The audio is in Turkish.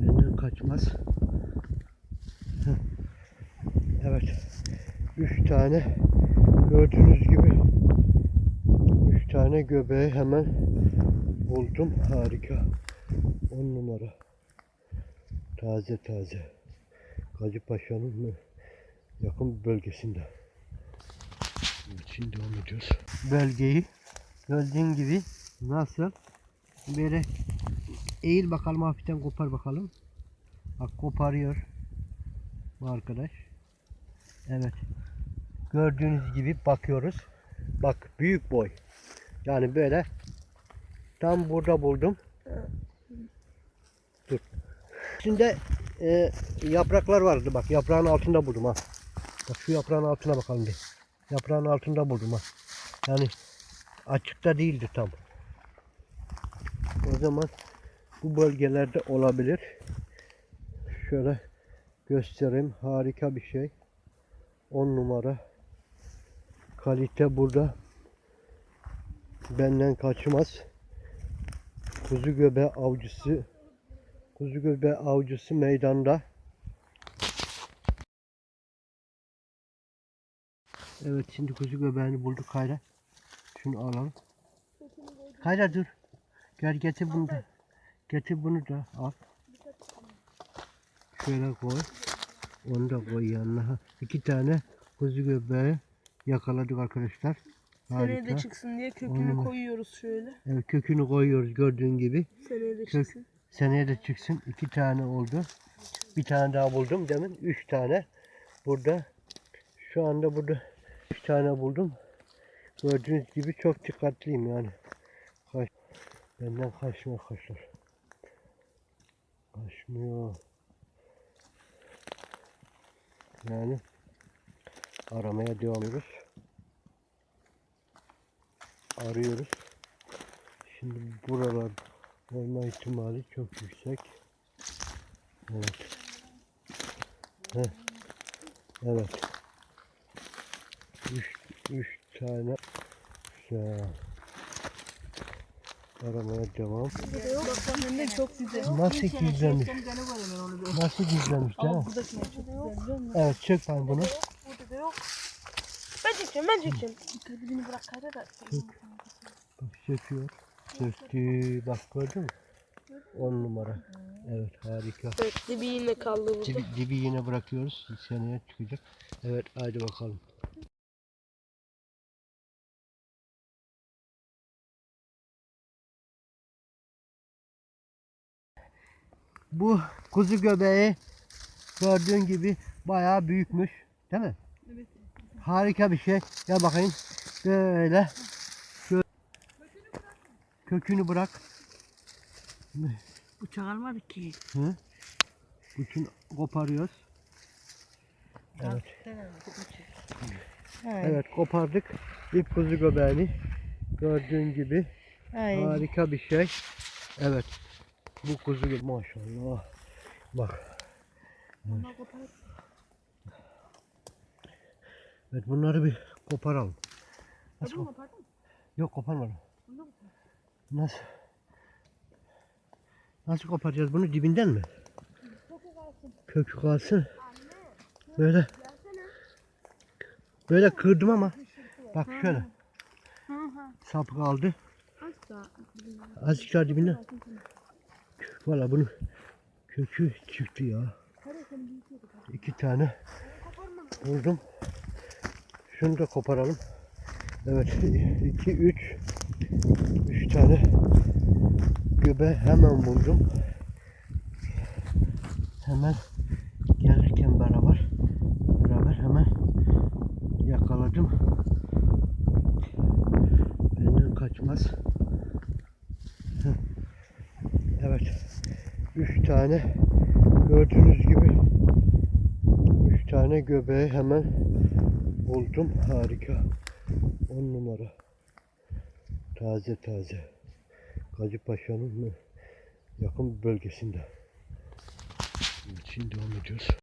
Benden kaçmaz. Evet. Üç tane gördüğünüz gibi üç tane göbeği hemen buldum. Harika. On numara. Taze taze. Gacı Paşa'nın yakın bölgesinde. Şimdi devam ediyoruz. Bölgeyi gördüğün gibi nasıl böyle eğil bakalım hafiften kopar bakalım. Bak koparıyor bu arkadaş. Evet. Gördüğünüz gibi bakıyoruz. Bak büyük boy. Yani böyle tam burada buldum. Dur. İçinde e, yapraklar vardı bak yaprağın altında buldum ha. Bak şu yaprağın altına bakalım bir. Yaprağın altında buldum ha. Yani açıkta değildi tam. O zaman bu bölgelerde olabilir. Şöyle göstereyim. Harika bir şey. 10 numara. Kalite burada. Benden kaçmaz. Kuzu göbeği avcısı Kuzu göbeği avcısı meydanda. Evet şimdi kuzu göbeğini bulduk Kayra. Şunu alalım. Kayra dur. Gel getir bunu da. Getir bunu da al. Şöyle koy. Onu da koy yanına. İki tane kuzu göbeği yakaladık arkadaşlar. Seneye de çıksın diye kökünü Onu- koyuyoruz şöyle. Evet, kökünü koyuyoruz gördüğün gibi. Seneye de Kök. çıksın. Seneye de çıksın. İki tane oldu. Bir tane daha buldum demin. Üç tane. Burada. Şu anda burada üç tane buldum. Gördüğünüz gibi çok dikkatliyim yani. Kaç, benden kaçmıyor kaçlar. Kaçmıyor. Yani aramaya devam ediyoruz. Arıyoruz. Şimdi buralar olma ihtimali çok yüksek. Evet. Heh. Evet. Üç, üç tane güzel. Aramaya devam. Bak çok güzel. Nasıl gizlenmiş? Nasıl biliyor musun? Evet çek ben bunu. Burada da yok. Ben çekeceğim ben çekeceğim. Kalbini bırak kayda da. Bak çekiyor. Çekti. Bak gördün mü? 10 numara. Evet harika. Evet dibi yine kaldı burada. Dibi, dibi yine bırakıyoruz. Seneye çıkacak. Evet haydi bakalım. Bu kuzu göbeği gördüğün gibi bayağı büyükmüş. Değil mi? Evet. Harika bir şey. Gel bakayım. Böyle. Şöyle. Kökünü bırak. Bıçak almadık ki. Hı? Bütün koparıyoruz. Evet. Evet kopardık. İp kuzu göbeğini. Gördüğün gibi Ay. harika bir şey. Evet. Bu kuzu göbeği maşallah. Bak. Evet bunları bir koparalım. Nasıl kop- Yok koparmadım. Nasıl? Nasıl koparacağız bunu dibinden mi? Kökü kalsın. Böyle. Böyle kırdım ama. Bak şöyle. Sapı kaldı. Azıcık daha dibinden. Valla bunun kökü çıktı ya. İki tane buldum. Şunu da koparalım. Evet. iki, üç. Üç tane göbe hemen buldum. Hemen gelirken beraber beraber hemen yakaladım. Benden kaçmaz. Heh. Evet. Üç tane gördüğünüz gibi üç tane göbeği hemen buldum. Harika. On numara. Taze taze. Gacı Paşa'nın yakın bölgesinde. Şimdi devam ediyoruz.